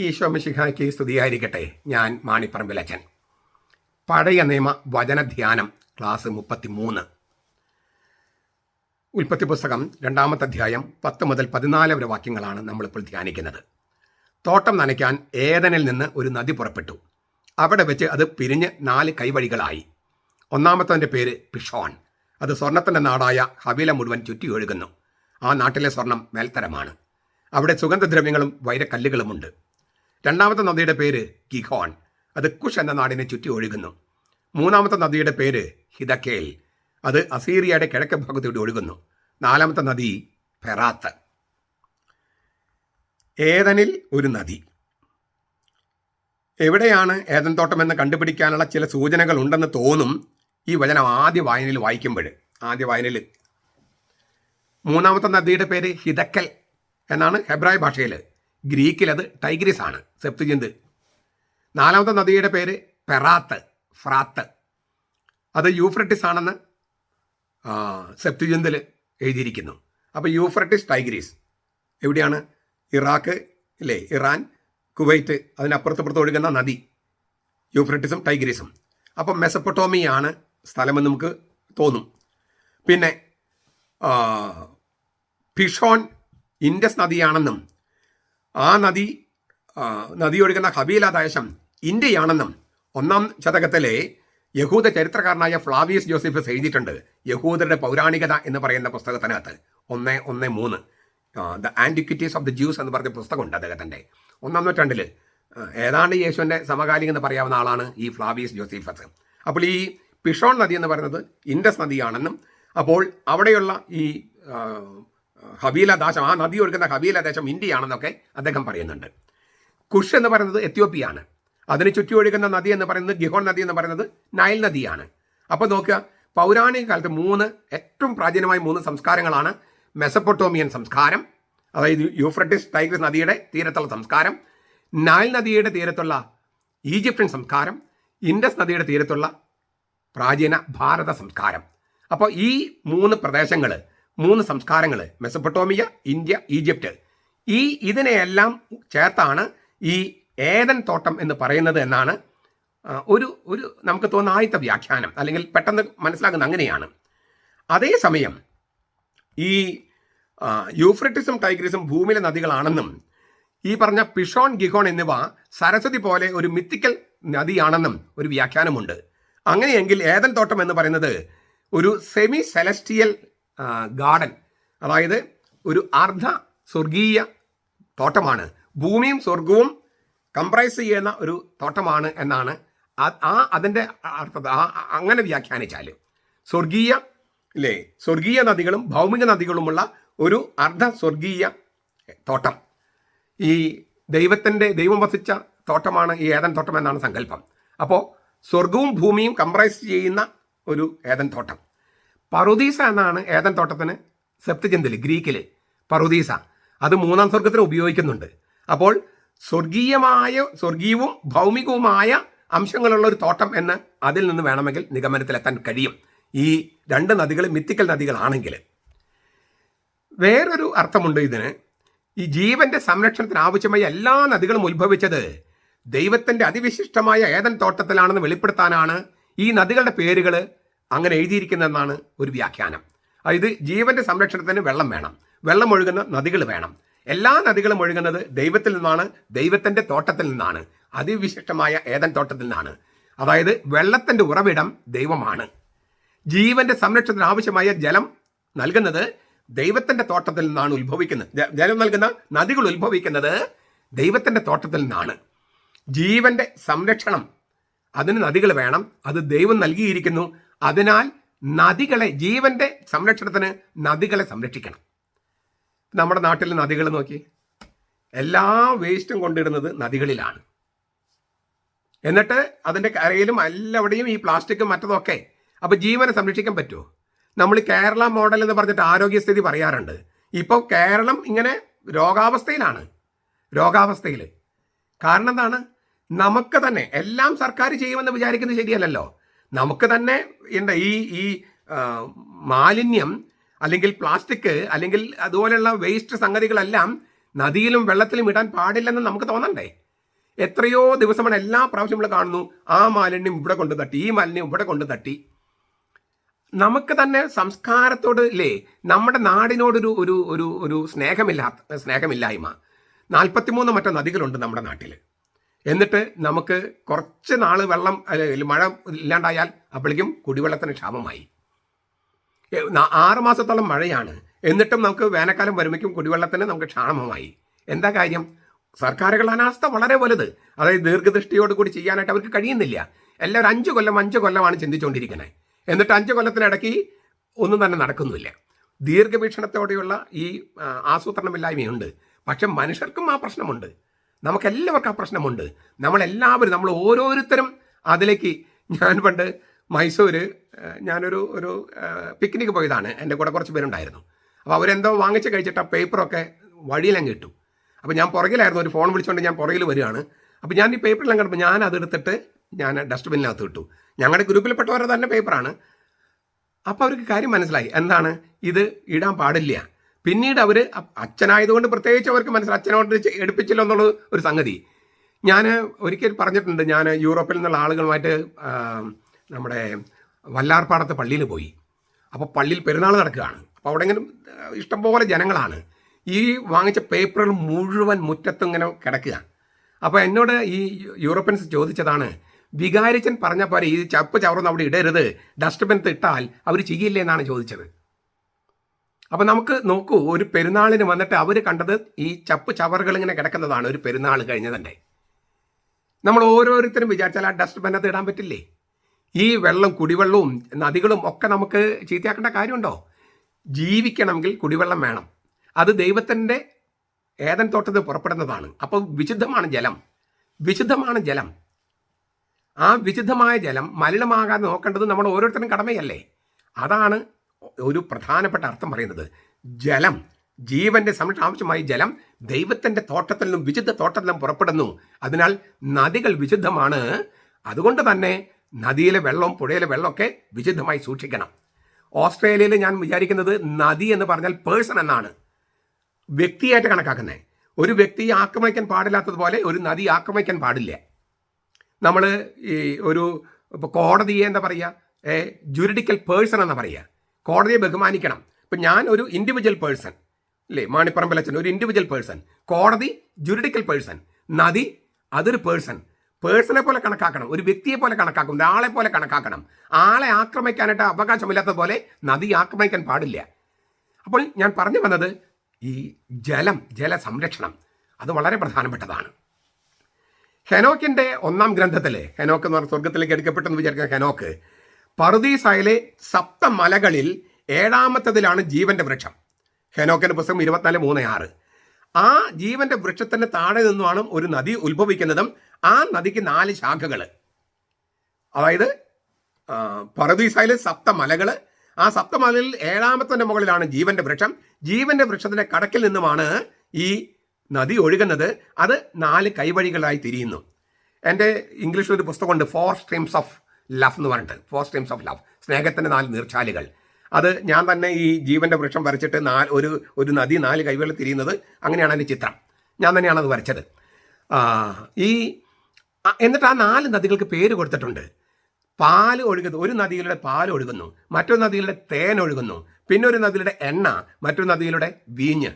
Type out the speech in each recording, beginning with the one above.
ഈശോ മിശിഹായ്ക്ക് സ്തുതിയായിരിക്കട്ടെ. ഞാൻ മാണിപ്പറമ്പിലച്ചൻ പഴയ നിയമ വചനധ്യാനം ക്ലാസ് മുപ്പത്തി മൂന്ന് ഉൽപ്പത്തി പുസ്തകം രണ്ടാമത്തെ അധ്യായം പത്ത് മുതൽ പതിനാല് വരെ വാക്യങ്ങളാണ് നമ്മളിപ്പോൾ ധ്യാനിക്കുന്നത്. തോട്ടം നനയ്ക്കാൻ ഏതനിൽ നിന്ന് ഒരു നദി പുറപ്പെട്ടു. അവിടെ വെച്ച് അത് പിരിഞ്ഞ് നാല് കൈവഴികളായി. ഒന്നാമത്തവന്റെ പേര് പിഷോൺ. അത് സ്വർണത്തിന്റെ നാടായ ഹവില മുഴുവൻ ചുറ്റി ഒഴുകുന്നു ആ നാട്ടിലെ സ്വർണം മേൽത്തരമാണ്. അവിടെ സുഗന്ധദ്രവ്യങ്ങളും വൈരക്കല്ലുകളുമുണ്ട്. രണ്ടാമത്തെ നദിയുടെ പേര് ഗിഹോൺ അത് കുഷ് എന്ന നാടിനെ ചുറ്റി ഒഴുകുന്നു. മൂന്നാമത്തെ നദിയുടെ പേര് ഹിതക്കേൽ അത് അസീറിയയുടെ കിഴക്ക് ഭാഗത്തൂടെ ഒഴുകുന്നു. നാലാമത്തെ നദി ഫെറാത്ത്. ഏതനിൽ ഒരു നദി. എവിടെയാണ് ഏതൻ തോട്ടം എന്ന് കണ്ടുപിടിക്കാനുള്ള ചില സൂചനകൾ ഉണ്ടെന്ന് തോന്നും ഈ വചനം ആദ്യ വായനയിൽ വായിക്കുമ്പോൾ. ആദ്യ വായനയിൽ. മൂന്നാമത്തെ നദിയുടെ പേര് ഹിതക്കൽ എന്നാണ് ഹെബ്രായ ഭാഷയിൽ. ഗ്രീക്കിൽ അത് ടൈഗ്രിസ് ആണ് സെപ്തുജിന്ത്. നാലാമത്തെ നദിയുടെ പേര് പെറാത്ത് ഫ്രാത്ത്. അത് യൂഫ്രട്ടിസ് ആണെന്ന് സെപ്തുജിന്തിൽ എഴുതിയിരിക്കുന്നു. അപ്പോൾ യൂഫ്രട്ടിസ് ടൈഗ്രീസ് എവിടെയാണ്? ഇറാഖ് ഇല്ലേ? ഇറാൻ കുവൈറ്റ് അതിനപ്പുറത്തപ്പുറത്ത് ഒഴുകുന്ന നദി. യൂഫ്രട്ടിസും ടൈഗ്രീസും. അപ്പം മെസപ്പൊട്ടോമിയാണ് സ്ഥലമെന്ന് നമുക്ക് തോന്നും. പിന്നെ ഫിഷോൺ ഇൻഡസ് നദിയാണെന്നും ആ നദി നദി ഒഴുകുന്ന ഹബീല ദേശം ഇന്ത്യയാണെന്നും ഒന്നാം ശതകത്തിലെ യഹൂദ ചരിത്രകാരനായ ഫ്ലാവിയസ് ജോസഫസ് എഴുതിയിട്ടുണ്ട്. യഹൂദരുടെ പൗരാണികത എന്ന് പറയുന്ന പുസ്തകത്തിനകത്ത് ഒന്ന് ഒന്ന് മൂന്ന്. The Antiquities of the Jews എന്ന് പറഞ്ഞ പുസ്തകമുണ്ട് അദ്ദേഹത്തിന്റെ. ഒന്നാം നൂറ്റാണ്ടിൽ ഏതാണ്ട് യേശുവിന്റെ സമകാലികം എന്ന് പറയാവുന്ന ആളാണ് ഈ ഫ്ലാവിയസ് ജോസഫസ്. അപ്പോൾ ഈ പിഷോൺ നദി എന്ന് പറയുന്നത് ഇൻഡസ് നദിയാണെന്നും അപ്പോൾ അവിടെയുള്ള ഈ ഹബീല ദേശം ആ നദി ഒഴുകുന്ന ഹബീല ദേശം ഇന്ത്യയാണെന്നൊക്കെ അദ്ദേഹം പറയുന്നുണ്ട്. കുഷ് എന്ന് പറയുന്നത് എത്യോപ്യയാണ്. അതിന് ചുറ്റി ഒഴുകുന്ന നദി എന്ന് പറയുന്നത് ഗിഹോൺ നദി എന്ന് പറയുന്നത് നൈൽ നദിയാണ്. അപ്പോൾ നോക്കുക പൗരാണിക കാലത്ത് മൂന്ന് ഏറ്റവും പ്രാചീനമായ മൂന്ന് സംസ്കാരങ്ങളാണ് മെസപ്പൊട്ടോമിയൻ സംസ്കാരം അതായത് യൂഫ്രട്ടിസ് ടൈഗ്രിസ് നദിയുടെ തീരത്തുള്ള സംസ്കാരം നൈൽ നദിയുടെ തീരത്തുള്ള ഈജിപ്ഷ്യൻ സംസ്കാരം ഇൻഡസ് നദിയുടെ തീരത്തുള്ള പ്രാചീന ഭാരത സംസ്കാരം. അപ്പോൾ ഈ മൂന്ന് പ്രദേശങ്ങൾ മൂന്ന് സംസ്കാരങ്ങൾ മെസ്സപ്പൊട്ടോമിയ ഇന്ത്യ ഈജിപ്റ്റ്. ഈ ഇതിനെയെല്ലാം ചേർത്താണ് ഈ ഏതൻ തോട്ടം എന്ന് പറയുന്നത് എന്നാണ് ഒരു ഒരു നമുക്ക് തോന്നുന്ന ആദ്യത്തെ വ്യാഖ്യാനം അല്ലെങ്കിൽ പെട്ടെന്ന് മനസ്സിലാകുന്ന അങ്ങനെയാണ്. അതേസമയം ഈ യൂഫ്രട്ടിസും ടൈഗ്രിസും ഭൂമിയിലെ നദികളാണെന്നും ഈ പറഞ്ഞ പിഷോൺ ഗിഹോൺ എന്നിവ സരസ്വതി പോലെ ഒരു മിത്തിക്കൽ നദിയാണെന്നും ഒരു വ്യാഖ്യാനമുണ്ട്. അങ്ങനെയെങ്കിൽ ഏതൻ തോട്ടം എന്ന് പറയുന്നത് ഒരു സെമി സെലസ്റ്റിയൽ ഗാർഡൻ. അതായത് ഒരു അർദ്ധ സ്വർഗീയ തോട്ടമാണ്. ഭൂമിയും സ്വർഗവും കംപ്രൈസ് ചെയ്യുന്ന ഒരു തോട്ടമാണ് എന്നാണ് ആ അതിന്റെ അർത്ഥം. അങ്ങനെ വ്യാഖ്യാനിച്ചാൽ സ്വർഗീയ അല്ലേ സ്വർഗീയ നദികളും ഭൗമിക നദികളുമുള്ള ഒരു അർദ്ധ സ്വർഗീയ തോട്ടം. ഈ ദൈവത്തിന്റെ ദൈവം വസിച്ച തോട്ടമാണ് ഈ ഏതൻ തോട്ടം എന്നാണ് സങ്കല്പം. അപ്പോൾ സ്വർഗവും ഭൂമിയും കംപ്രൈസ് ചെയ്യുന്ന ഒരു ഏതൻ തോട്ടം. പറുദീസ എന്നാണ് ഏതൻ തോട്ടത്തിന്? സെപ്തജന്തിൽ ഗ്രീക്കിൽ പറുദീസ. അത് മൂന്നാം സ്വർഗത്തിന് ഉപയോഗിക്കുന്നുണ്ട്. അപ്പോൾ സ്വർഗീയമായ സ്വർഗീയവും ഭൗമികവുമായ അംശങ്ങളുള്ള ഒരു തോട്ടം എന്ന് അതിൽ നിന്ന് വേണമെങ്കിൽ നിഗമനത്തിലെത്താൻ കഴിയും. ഈ രണ്ട് നദികൾ മിത്തിക്കൽ നദികളാണെങ്കിൽ. വേറൊരു അർത്ഥമുണ്ട് ഇതിന്. ഈ ജീവന്റെ സംരക്ഷണത്തിന് ആവശ്യമായ എല്ലാ നദികളും ഉത്ഭവിച്ചത് ദൈവത്തിന്റെ അതിവിശിഷ്ടമായ ഏതൻ തോട്ടത്തിലാണെന്ന് വെളിപ്പെടുത്താനാണ് ഈ നദികളുടെ പേരുകൾ അങ്ങനെ എഴുതിയിരിക്കുന്നതെന്നാണ് ഒരു വ്യാഖ്യാനം. അതായത് ജീവന്റെ സംരക്ഷണത്തിന് വെള്ളം വേണം. വെള്ളം ഒഴുകുന്ന നദികൾ വേണം. എല്ലാ നദികളും ഒഴുകുന്നത് ദൈവത്തിൽ നിന്നാണ് ദൈവത്തിന്റെ തോട്ടത്തിൽ നിന്നാണ്. അതിവിശിഷ്ടമായ ഏതൻ തോട്ടത്തിൽ നിന്നാണ്. അതായത് വെള്ളത്തിന്റെ ഉറവിടം ദൈവമാണ്. ജീവന്റെ സംരക്ഷണത്തിന് ആവശ്യമായ ജലം നൽകുന്നത് ദൈവത്തിന്റെ തോട്ടത്തിൽ നിന്നാണ് ഉത്ഭവിക്കുന്നത്. ജലം നൽകുന്ന നദികൾ ഉത്ഭവിക്കുന്നത് ദൈവത്തിന്റെ തോട്ടത്തിൽ നിന്നാണ്. ജീവന്റെ സംരക്ഷണം അതിന് നദികൾ വേണം. അത് ദൈവം നൽകിയിരിക്കുന്നു. അതിനാൽ നദികളെ ജീവന്റെ സംരക്ഷണത്തിന് നദികളെ സംരക്ഷിക്കണം. നമ്മുടെ നാട്ടിലെ നദികൾ നോക്കി. എല്ലാ വേസ്റ്റും കൊണ്ടിടുന്നത് നദികളിലാണ്. എന്നിട്ട് അതിന്റെ കരയിലും എല്ലാവിടെയും ഈ പ്ലാസ്റ്റിക്കും മറ്റതൊക്കെ. അപ്പോൾ ജീവനെ സംരക്ഷിക്കാൻ പറ്റുമോ നമ്മൾ കേരള മോഡൽ എന്ന് പറഞ്ഞിട്ട് ആരോഗ്യസ്ഥിതി പറയാറുണ്ട്. ഇപ്പോൾ കേരളം ഇങ്ങനെ രോഗാവസ്ഥയിലാണ്. രോഗാവസ്ഥയിൽ കാരണം എന്താണ്? നമുക്ക് തന്നെ എല്ലാം സർക്കാർ ചെയ്യുമെന്ന് വിചാരിക്കുന്നത് ശരിയല്ലല്ലോ. നമുക്ക് തന്നെ എന്താ ഈ ഈ മാലിന്യം അല്ലെങ്കിൽ പ്ലാസ്റ്റിക് അല്ലെങ്കിൽ അതുപോലെയുള്ള വേസ്റ്റ് സംഗതികളെല്ലാം നദിയിലും വെള്ളത്തിലും ഇടാൻ പാടില്ലെന്ന് നമുക്ക് തോന്നണ്ടേ? എത്രയോ ദിവസമാണ് എല്ലാ പ്രാവശ്യം നമ്മൾ കാണുന്നു ആ മാലിന്യം ഇവിടെ കൊണ്ട് തട്ടി ഈ മാലിന്യം ഇവിടെ കൊണ്ട് തട്ടി. നമുക്ക് തന്നെ സംസ്കാരത്തോട് ഇല്ലേ നമ്മുടെ നാടിനോടൊരു ഒരു ഒരു ഒരു സ്നേഹമില്ലാത്ത സ്നേഹമില്ലായ്മ. നാൽപ്പത്തിമൂന്ന് മറ്റോ നദികളുണ്ട് നമ്മുടെ നാട്ടിൽ എന്നിട്ട് നമുക്ക് കുറച്ച് നാൾ വെള്ളം മഴ ഇല്ലാണ്ടായാൽ അപ്പോഴേക്കും കുടിവെള്ളത്തിന് ക്ഷാമമായി. ആറുമാസത്തോളം ആറ് മാസത്തോളം മഴയാണ്. എന്നിട്ടും നമുക്ക് വേനൽക്കാലം വരുമ്പോഴേക്കും കുടിവെള്ളത്തിന് നമുക്ക് ക്ഷാമമായി. എന്താ കാര്യം? സർക്കാരുകളുടെ അനാസ്ഥ വളരെ വലുത്. അതായത് ദീർഘദൃഷ്ടിയോട് കൂടി ചെയ്യാനായിട്ട് അവർക്ക് കഴിയുന്നില്ല. എല്ലാവരും അഞ്ച് കൊല്ലം അഞ്ച് കൊല്ലമാണ് ചിന്തിച്ചുകൊണ്ടിരിക്കുന്നത്. എന്നിട്ട് അഞ്ച് കൊല്ലത്തിനിടയ്ക്ക് ഒന്നും തന്നെ നടക്കുന്നില്ല. ദീർഘവീക്ഷണത്തോടെയുള്ള ഈ ആസൂത്രണമില്ലായ്മയുണ്ട്. പക്ഷെ മനുഷ്യർക്കും ആ പ്രശ്നമുണ്ട്. നമുക്കെല്ലാവർക്കും ആ പ്രശ്നമുണ്ട്. നമ്മളെല്ലാവരും നമ്മൾ ഓരോരുത്തരും അതിലേക്ക് ഞാൻ പണ്ട് മൈസൂര് ആ, ഞാനൊരു ഒരു പിക്നിക്ക് പോയതാണ്. എന്റെ കൂടെ കുറച്ച് പേരുണ്ടായിരുന്നു. അപ്പോൾ അവരെന്തോ വാങ്ങിച്ച് കഴിച്ചിട്ട് ആ പേപ്പറൊക്കെ വഴിയിലങ്ങ് ഇട്ടു. അപ്പോൾ ഞാൻ പുറകിലായിരുന്നു ഒരു ഫോൺ വിളിച്ചുകൊണ്ട് ഞാൻ പുറകിൽ വരികയാണ്. അപ്പോൾ ഞാൻ ഈ പേപ്പറിലും കണ്ടപ്പോൾ ഞാൻ അതെടുത്തിട്ട് ഞാൻ ഡസ്റ്റ്ബിന്നിനകത്ത് ഇട്ടു. ഞങ്ങളുടെ ഗ്രൂപ്പിൽപ്പെട്ടവരുടെ തന്നെ പേപ്പറാണ് അപ്പോൾ അവർക്ക് കാര്യം മനസ്സിലായി. എന്താണ്? ഇത് ഇടാൻ പാടില്ല. പിന്നീട് അവർ അച്ഛനായതുകൊണ്ട് പ്രത്യേകിച്ച് അവർക്ക് മനസ്സിലായി അച്ഛനോട് എടുപ്പിച്ചില്ല എന്നുള്ളത് ഒരു സംഗതി. ഞാൻ ഒരിക്കൽ പറഞ്ഞിട്ടുണ്ട് ഞാൻ യൂറോപ്പിൽ നിന്നുള്ള ആളുകളുമായിട്ട് നമ്മുടെ വല്ലാർപ്പാടത്തെ പള്ളിയിൽ പോയി. അപ്പോൾ പള്ളിയിൽ പെരുന്നാൾ നടക്കുകയാണ്. അപ്പോൾ അവിടെ ഇഷ്ടംപോലെ ജനങ്ങളാണ്. ഈ വാങ്ങിച്ച പേപ്പറുകൾ മുഴുവൻ മുറ്റത്തും ഇങ്ങനെ കിടക്കുക അപ്പോൾ എന്നോട് ഈ യൂറോപ്യൻസ് ചോദിച്ചതാണ് വികാരിച്ചൻ പറഞ്ഞ പോലെ ഈ ചപ്പ് ചവറൊന്നും അവിടെ ഇടരുത്. ഡസ്റ്റ്ബിൻ ഇട്ടാൽ അവർ ചെയ്യില്ലേ എന്നാണ് ചോദിച്ചത്. അപ്പം നമുക്ക് നോക്കൂ ഒരു പെരുന്നാളിന് വന്നിട്ട് അവർ കണ്ടത് ഈ ചപ്പ് ചവറുകൾ ഇങ്ങനെ കിടക്കുന്നതാണ് ഒരു പെരുന്നാൾ കഴിഞ്ഞതന്നെ നമ്മൾ ഓരോരുത്തരും വിചാരിച്ചാൽ ആ ഡസ്റ്റ്ബിനകത്ത് ഇടാൻ പറ്റില്ലേ? ഈ വെള്ളം കുടിവെള്ളവും നദികളും ഒക്കെ നമുക്ക് ചീത്തയാക്കേണ്ട കാര്യമുണ്ടോ? ജീവിക്കണമെങ്കിൽ കുടിവെള്ളം വേണം. അത് ദൈവത്തിന്റെ ഏതൻ തോട്ടത്തിൽ പുറപ്പെടുന്നതാണ്. അപ്പോൾ വിശുദ്ധമാണ് ജലം. വിശുദ്ധമാണ് ജലം. ആ വിശുദ്ധമായ ജലം മലിനമാകാതെ നോക്കേണ്ടത് നമ്മൾ ഓരോരുത്തരും കടമയല്ലേ? അതാണ് ഒരു പ്രധാനപ്പെട്ട അർത്ഥം പറയുന്നത് ജലം ജീവന്റെ സംരക്ഷണം ആവശ്യമായി ജലം ദൈവത്തിന്റെ തോട്ടത്തിൽ നിന്നും വിശുദ്ധ തോട്ടത്തിൽ നിന്നും പുറപ്പെടുന്നു. അതിനാൽ നദികൾ വിശുദ്ധമാണ്. അതുകൊണ്ട് തന്നെ നദിയിലെ വെള്ളവും പുഴയിലെ വെള്ളമൊക്കെ വിശുദ്ധമായി സൂക്ഷിക്കണം. ഓസ്ട്രേലിയയിൽ ഞാൻ വിചാരിക്കുന്നത് നദി എന്ന് പറഞ്ഞാൽ പേഴ്സൺ എന്നാണ്. വ്യക്തിയായിട്ട് കണക്കാക്കുന്നത് ഒരു വ്യക്തിയെ ആക്രമിക്കാൻ പാടില്ലാത്തതുപോലെ ഒരു നദി ആക്രമിക്കാൻ പാടില്ല. നമ്മൾ ഈ ഒരു കോടതിയെ എന്താ പറയുക? ജുരിഡിക്കൽ പേഴ്സൺ എന്നാ പറയുക. കോടതിയെ ബഹുമാനിക്കണം. ഇപ്പം ഞാൻ ഒരു ഇൻഡിവിജ്വൽ പേഴ്സൺ അല്ലേ മാണിപ്പറമ്പലച്ചൻ ഒരു ഇൻഡിവിജ്വൽ പേഴ്സൺ കോടതി ജുരിഡിക്കൽ പേഴ്സൺ നദി അതൊരു പേഴ്സൺ പേഴ്സണെ പോലെ കണക്കാക്കണം ഒരു വ്യക്തിയെ പോലെ കണക്കാക്കും ഒരാളെ പോലെ കണക്കാക്കണം. ആളെ ആക്രമിക്കാനായിട്ട് അവകാശമില്ലാത്ത പോലെ നദി ആക്രമിക്കാൻ പാടില്ല. അപ്പോൾ ഞാൻ പറഞ്ഞു വന്നത് ഈ ജലം ജലസംരക്ഷണം അത് വളരെ പ്രധാനപ്പെട്ടതാണ്. ഹെനോക്കിന്റെ ഒന്നാം ഗ്രന്ഥത്തിലെ ഹെനോക്ക് എന്ന് പറഞ്ഞ സ്വർഗത്തിലേക്ക് എടുക്കപ്പെട്ടെന്ന് വിചാരിക്കുന്ന ഹെനോക്ക് പറുദീസായിലെ സപ്തമലകളിൽ ഏഴാമത്തതിലാണ് ജീവന്റെ വൃക്ഷം. ഹെനോക്കിന്റെ പുസ്തകം ഇരുപത്തിനാല് മൂന്ന് ആറ്. ആ ജീവന്റെ വൃക്ഷത്തിന് താഴെ നിന്നുമാണ് ഒരു നദി ഉത്ഭവിക്കുന്നതും ആ നദിക്ക് നാല് ശാഖകൾ അതായത് ആ, പറുദീസായിലെ സപ്തമലകൾ ആ സപ്തമലയിൽ ഏഴാമത്തെ മുകളിലാണ് ജീവന്റെ വൃക്ഷം. ജീവന്റെ വൃക്ഷത്തിന്റെ കടക്കിൽ നിന്നുമാണ് ഈ നദി ഒഴുകുന്നത്. അത് നാല് കൈവഴികളായി തിരിയുന്നു. എന്റെ ഇംഗ്ലീഷിൽ ഒരു പുസ്തകമുണ്ട് ഫോർ സ്ട്രീംസ് ഓഫ് ലവ് എന്ന് പറഞ്ഞിട്ട്. ഫോർ സ്ട്രീംസ് ഓഫ് ലവ് സ്നേഹത്തിന്റെ നാല് നീർച്ചാലുകൾ. അത് ഞാൻ തന്നെ ഈ ജീവന്റെ വൃക്ഷം വരച്ചിട്ട് നാല് ഒരു ഒരു നദി നാല് കൈകളിൽ തിരിയുന്നത് അങ്ങനെയാണ് അതിന്റെ ചിത്രം. ഞാൻ തന്നെയാണ് അത് വരച്ചത്. ഈ എന്നിട്ട് ആ നാല് നദികൾക്ക് പേര് കൊടുത്തിട്ടുണ്ട്. പാൽ ഒഴുകുന്നു ഒരു നദിയിലൂടെ പാൽ ഒഴുകുന്നു മറ്റൊരു നദിയിലൂടെ തേൻ ഒഴുകുന്നു പിന്നെ ഒരു നദിയുടെ എണ്ണ മറ്റൊരു നദിയിലൂടെ വീഞ്ഞ്.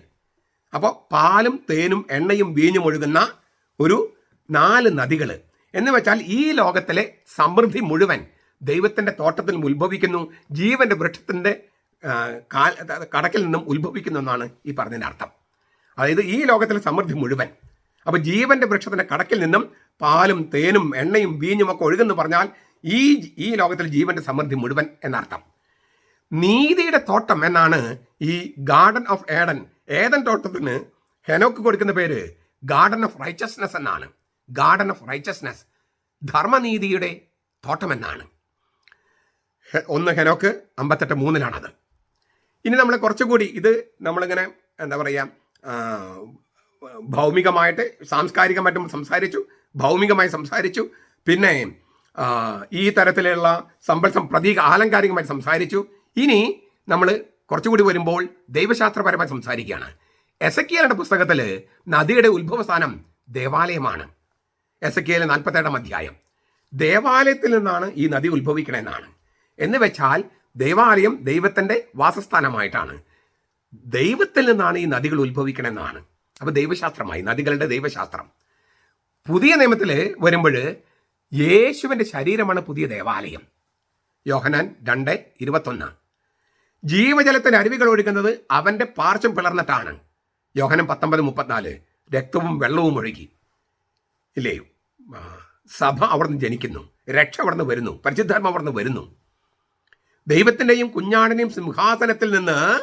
അപ്പോൾ പാലും തേനും എണ്ണയും വീഞ്ഞും ഒഴുകുന്ന ഒരു നാല് നദികൾ എന്ന് വെച്ചാൽ ഈ ലോകത്തിലെ സമൃദ്ധി മുഴുവൻ ദൈവത്തിന്റെ തോട്ടത്തിൽ നിന്ന് ഉത്ഭവിക്കുന്നു ജീവന്റെ വൃക്ഷത്തിന്റെ കടക്കിൽ നിന്നും ഉത്ഭവിക്കുന്നു എന്നാണ് ഈ പറഞ്ഞതിന്റെ അർത്ഥം. അതായത് ഈ ലോകത്തിലെ സമൃദ്ധി മുഴുവൻ. അപ്പൊ ജീവന്റെ വൃക്ഷത്തിന്റെ കടക്കിൽ നിന്നും പാലും തേനും എണ്ണയും വീഞ്ഞും ഒക്കെ ഒഴുകുന്നു പറഞ്ഞാൽ ഈ ഈ ലോകത്തിലെ ജീവന്റെ സമൃദ്ധി മുഴുവൻ എന്നർത്ഥം. നീതിയുടെ തോട്ടം എന്നാണ് ഈ ഗാർഡൻ ഓഫ് ഏഡൻ. ഏതൻ തോട്ടത്തിന് ഹെനോക്ക് കൊടുക്കുന്ന പേര് ഗാർഡൻ ഓഫ് റൈച്ചസ്നെസ് എന്നാണ്. ഗാർഡൻ ഓഫ് റൈച്ചസ്നെസ് ധർമ്മനീതിയുടെ തോട്ടമെന്നാണ്. ഒന്ന് ഹെനോക്ക് അമ്പത്തെട്ട് മൂന്നിലാണത്. ഇനി നമ്മൾ കുറച്ചുകൂടി ഇത് നമ്മളിങ്ങനെ എന്താ പറയുക ഭൗമികമായിട്ട് സാംസ്കാരികമായിട്ടും സംസാരിച്ചു ഭൗമികമായി സംസാരിച്ചു പിന്നെ ഈ തരത്തിലുള്ള സമ്പൽ പ്രതീക ആലങ്കാരികമായി സംസാരിച്ചു. ഇനി നമ്മൾ കുറച്ചുകൂടി വരുമ്പോൾ ദൈവശാസ്ത്രപരമായി സംസാരിക്കുകയാണ്. എസക്കിയാലുടെ പുസ്തകത്തിൽ നദിയുടെ ഉത്ഭവസ്ഥാനം ദേവാലയമാണ്. എസ് എ കെയിലെ നാൽപ്പത്തേഴാം അധ്യായം. ദേവാലയത്തിൽ നിന്നാണ് ഈ നദി ഉത്ഭവിക്കണമെന്നാണ് എന്ന് വെച്ചാൽ ദേവാലയം ദൈവത്തിന്റെ വാസസ്ഥാനമായിട്ടാണ്. ദൈവത്തിൽ നിന്നാണ് ഈ നദികൾ ഉത്ഭവിക്കണമെന്നാണ് അപ്പോൾ ദൈവശാസ്ത്രമായി നദികളുടെ ദൈവശാസ്ത്രം. പുതിയ നിയമത്തിൽ വരുമ്പോൾ യേശുവിന്റെ ശരീരമാണ് പുതിയ ദേവാലയം. യോഹനാൻ രണ്ട് ഇരുപത്തൊന്ന്. ജീവജലത്തിന് അരുവികൾ ഒഴുകുന്നത് അവന്റെ പാർശ്വം പിളർന്നിട്ടാണ്. യോഹനം പത്തൊമ്പത് മുപ്പത്തിനാല്. രക്തവും വെള്ളവും ഒഴുകി. ഇല്ലേ? സഭ അവിടുന്ന് ജനിക്കുന്നു. രക്ഷ അവിടുന്ന് വരുന്നു. പരിശുദ്ധാത്മ അവിടുന്ന് വരുന്നു. ദൈവത്തിന്റെയും കുഞ്ഞാടിനെയും സിംഹാസനത്തിൽ നിന്ന്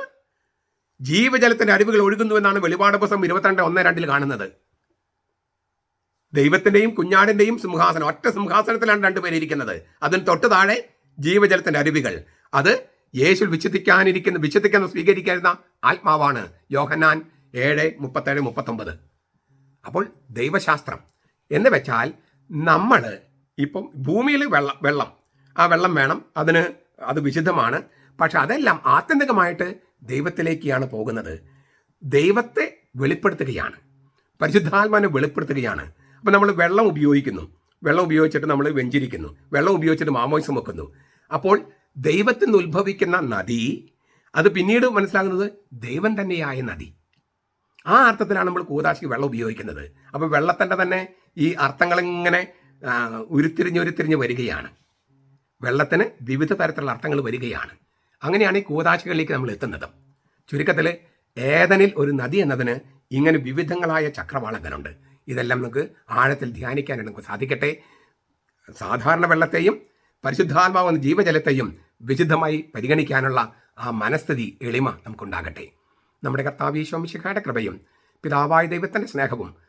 ജീവജലത്തിന്റെ അരുവികൾ ഒഴുകുന്നു എന്നാണ് വെളിപാട് പുസ്തകം ഇരുപത്തിരണ്ട് ഒന്ന് രണ്ടിൽ കാണുന്നത്. ദൈവത്തിന്റെയും കുഞ്ഞാടിന്റെയും സിംഹാസനം ഒറ്റ സിംഹാസനത്തിലാണ് രണ്ടുപേര് ഇരിക്കുന്നത്. അതിന് തൊട്ട് താഴെ ജീവജലത്തിന്റെ അരുവികൾ. അത് യേശു വിശുദ്ധിക്കാനിരിക്കുന്ന വിശുദ്ധിക്കുന്ന സ്വീകരിക്കുന്ന ആത്മാവാണ്. യോഹന്നാൻ ഏഴ് മുപ്പത്തേഴ് മുപ്പത്തൊമ്പത്. അപ്പോൾ ദൈവശാസ്ത്രം എന്ന് വെച്ചാൽ നമ്മൾ ഇപ്പം ഭൂമിയിൽ വെള്ളം വെള്ളം. ആ വെള്ളം വേണം. അതിന് അത് വിശുദ്ധമാണ്. പക്ഷെ അതെല്ലാം ആത്യന്തികമായിട്ട് ദൈവത്തിലേക്കാണ് പോകുന്നത്. ദൈവത്തെ വെളിപ്പെടുത്തുകയാണ്. പരിശുദ്ധാത്മാനെ വെളിപ്പെടുത്തുകയാണ്. അപ്പം നമ്മൾ വെള്ളം ഉപയോഗിക്കുന്നു. വെള്ളം ഉപയോഗിച്ചിട്ട് നമ്മൾ വെഞ്ചിരിക്കുന്നു. വെള്ളം ഉപയോഗിച്ചിട്ട് മാമോയിസം വെക്കുന്നു. അപ്പോൾ ദൈവത്തിൽ നിന്ന് ഉത്ഭവിക്കുന്ന നദി അത് പിന്നീട് മനസ്സിലാകുന്നത് ദൈവം തന്നെയായ നദി. ആ അർത്ഥത്തിലാണ് നമ്മൾ കൂതാശിക്ക് വെള്ളം ഉപയോഗിക്കുന്നത്. അപ്പോൾ വെള്ളത്തിന്റെ തന്നെ ഈ അർത്ഥങ്ങളിങ്ങനെ ഉരുത്തിരിഞ്ഞ് വരികയാണ്. വെള്ളത്തിന് വിവിധ തരത്തിലുള്ള അർത്ഥങ്ങൾ വരികയാണ്. അങ്ങനെയാണ് ഈ കൂതാശികളിലേക്ക് നമ്മൾ എത്തുന്നത്. ചുരുക്കത്തിൽ ഏതനിൽ ഒരു നദി എന്നതിന് ഇങ്ങനെ വിവിധങ്ങളായ ചക്രവാളങ്ങളുണ്ട്. ഇതെല്ലാം നമുക്ക് ആഴത്തിൽ ധ്യാനിക്കാൻ നമുക്ക് സാധിക്കട്ടെ. സാധാരണ വെള്ളത്തെയും പരിശുദ്ധാത്മാവെന്ന ജീവജലത്തെയും വിശുദ്ധമായി പരിഗണിക്കാനുള്ള ആ മനസ്ഥിതി എളിമ നമുക്കുണ്ടാകട്ടെ. നമ്മുടെ കർത്താവീശോമിശിഖയുടെ കൃപയും പിതാവായ ദൈവത്തിന്റെ സ്നേഹവും